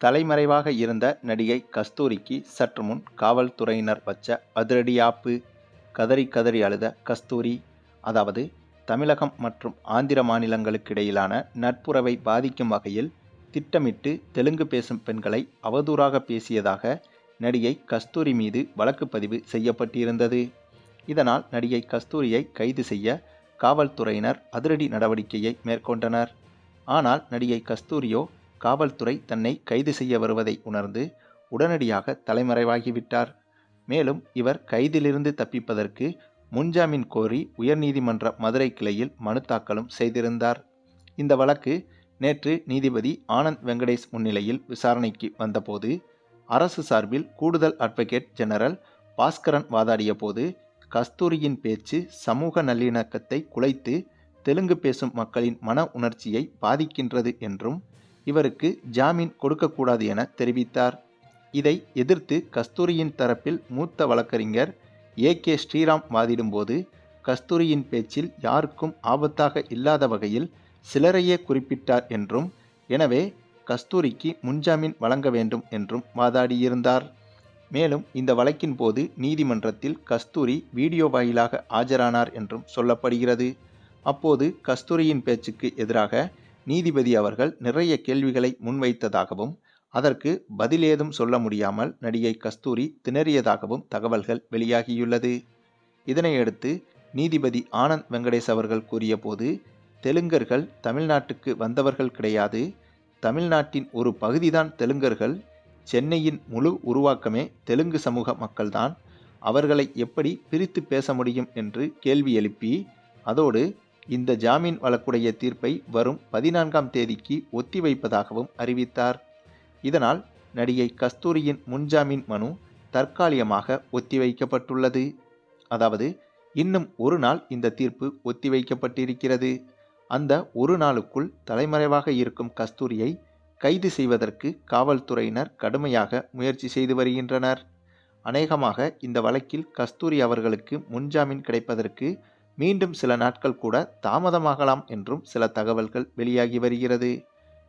தலைமறைவாக இருந்த நடிகை கஸ்தூரிக்கு சற்று முன் காவல்துறையினர் வச்ச அதிரடியாப்பு. கதறி கதறி அழுத கஸ்தூரி அதாவது தமிழகம் மற்றும் ஆந்திர மாநிலங்களுக்கிடையிலான நட்புறவை பாதிக்கும் வகையில் திட்டமிட்டு தெலுங்கு பேசும் பெண்களை அவதூறாக பேசியதாக நடிகை கஸ்தூரி மீது வழக்கு பதிவு செய்யப்பட்டிருந்தது. இதனால் நடிகை கஸ்தூரியை கைது செய்ய காவல்துறையினர் அதிரடி நடவடிக்கையை மேற்கொண்டனர். ஆனால் நடிகை கஸ்தூரியோ காவல்துறை தன்னை கைது செய்ய வருவதை உணர்ந்து உடனடியாக தலைமறைவாகிவிட்டார். மேலும் இவர் கைதிலிருந்து தப்பிப்பதற்கு முன்ஜாமீன் கோரி உயர்நீதிமன்ற மதுரை கிளையில் மனு தாக்கலும் செய்திருந்தார். இந்த வழக்கு நேற்று நீதிபதி ஆனந்த் வெங்கடேஷ் முன்னிலையில் விசாரணைக்கு வந்தபோது அரசு சார்பில் கூடுதல் அட்வொகேட் ஜெனரல் பாஸ்கரன் வாதாடிய போது கஸ்தூரியின் பேச்சு சமூக நல்லிணக்கத்தை குலைத்து தெலுங்கு பேசும் மக்களின் மன உணர்ச்சியை பாதிக்கின்றது என்றும் இவருக்கு ஜாமீன் கொடுக்கக்கூடாது என தெரிவித்தார். இதை எதிர்த்து கஸ்தூரியின் தரப்பில் மூத்த வழக்கறிஞர் ஏ கே ஸ்ரீராம் வாதிடும்போது கஸ்தூரியின் பேச்சில் யாருக்கும் ஆபத்தாக இல்லாத வகையில் சிலரையே குறிப்பிட்டார் என்றும் எனவே கஸ்தூரிக்கு முன்ஜாமீன் வழங்க வேண்டும் என்றும் வாதாடியிருந்தார். மேலும் இந்த வழக்கின் போது நீதிமன்றத்தில் கஸ்தூரி வீடியோ வாயிலாக ஆஜரானார் என்றும் சொல்லப்படுகிறது. அப்போது கஸ்தூரியின் பேச்சுக்கு எதிராக நீதிபதி அவர்கள் நிறைய கேள்விகளை முன்வைத்ததாகவும் அதற்கு பதில் ஏதும் சொல்ல முடியாமல் நடிகை கஸ்தூரி திணறியதாகவும் தகவல்கள் வெளியாகியுள்ளது. இதனையடுத்து நீதிபதி ஆனந்த் வெங்கடேஷ் அவர்கள் கூறியபோது தெலுங்கர்கள் தமிழ்நாட்டுக்கு வந்தவர்கள் கிடையாது. தமிழ்நாட்டின் ஒரு பகுதிதான் தெலுங்கர்கள். சென்னையின் முழு உருவாக்கமே தெலுங்கு சமூக மக்கள்தான். அவர்களை எப்படி பிரித்து பேச முடியும் என்று கேள்வி எழுப்பி அதோடு இந்த ஜாமீன் வழக்குடைய தீர்ப்பை வரும் பதினான்காம் தேதிக்கு ஒத்திவைப்பதாகவும் அறிவித்தார். இதனால் நடிகை கஸ்தூரியின் முன்ஜாமீன் மனு தற்காலிகமாக ஒத்திவைக்கப்பட்டுள்ளது. அதாவது இன்னும் ஒரு நாள் இந்த தீர்ப்பு ஒத்திவைக்கப்பட்டிருக்கிறது. அந்த ஒரு நாளுக்குள் தலைமறைவாக இருக்கும் கஸ்தூரியை கைது செய்வதற்கு காவல்துறையினர் கடுமையாக முயற்சி செய்து வருகின்றனர். அநேகமாக இந்த வழக்கில் கஸ்தூரி அவர்களுக்கு முன்ஜாமீன் கிடைப்பதற்கு மீண்டும் சில நாட்கள் கூட தாமதமாகலாம் என்றும் சில தகவல்கள் வெளியாகி வருகிறது.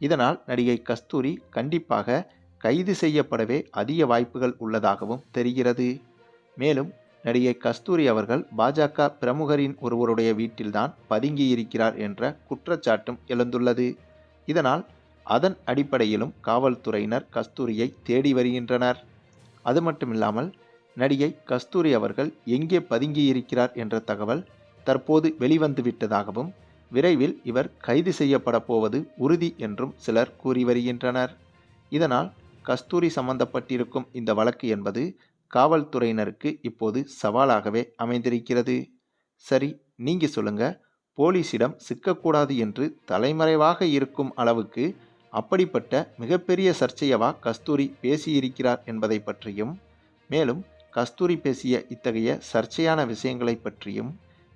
இதனால் நடிகை கஸ்தூரி கண்டிப்பாக கைது செய்யப்படவே அதிக வாய்ப்புகள் உள்ளதாகவும் தெரிகிறது. மேலும் நடிகை கஸ்தூரி அவர்கள் பாஜக பிரமுகரின் ஒருவருடைய வீட்டில்தான் பதுங்கியிருக்கிறார் என்ற குற்றச்சாட்டும் எழுந்துள்ளது. இதனால் அதன் அடிப்படையிலும் காவல்துறையினர் கஸ்தூரியை தேடி வருகின்றனர். அது மட்டுமில்லாமல் நடிகை கஸ்தூரி அவர்கள் எங்கே பதுங்கியிருக்கிறார் என்ற தகவல் தற்போது வெளிவந்துவிட்டதாகவும் விரைவில் இவர் கைது செய்யப்பட போவது உறுதி என்றும் சிலர் கூறி வருகின்றனர். இதனால் கஸ்தூரி சம்பந்தப்பட்டிருக்கும் இந்த வழக்கு என்பது காவல்துறையினருக்கு இப்போது சவாலாகவே அமைந்திருக்கிறது. சரி நீங்க சொல்லுங்க. போலீஸிடம் சிக்கக்கூடாது என்று தலைமறைவாக இருக்கும் அளவுக்கு அப்படிப்பட்ட மிகப்பெரிய சர்ச்சையவா கஸ்தூரி பேசியிருக்கிறார் என்பதை பற்றியும் மேலும் கஸ்தூரி பேசிய இத்தகைய சர்ச்சையான விஷயங்களை பற்றியும்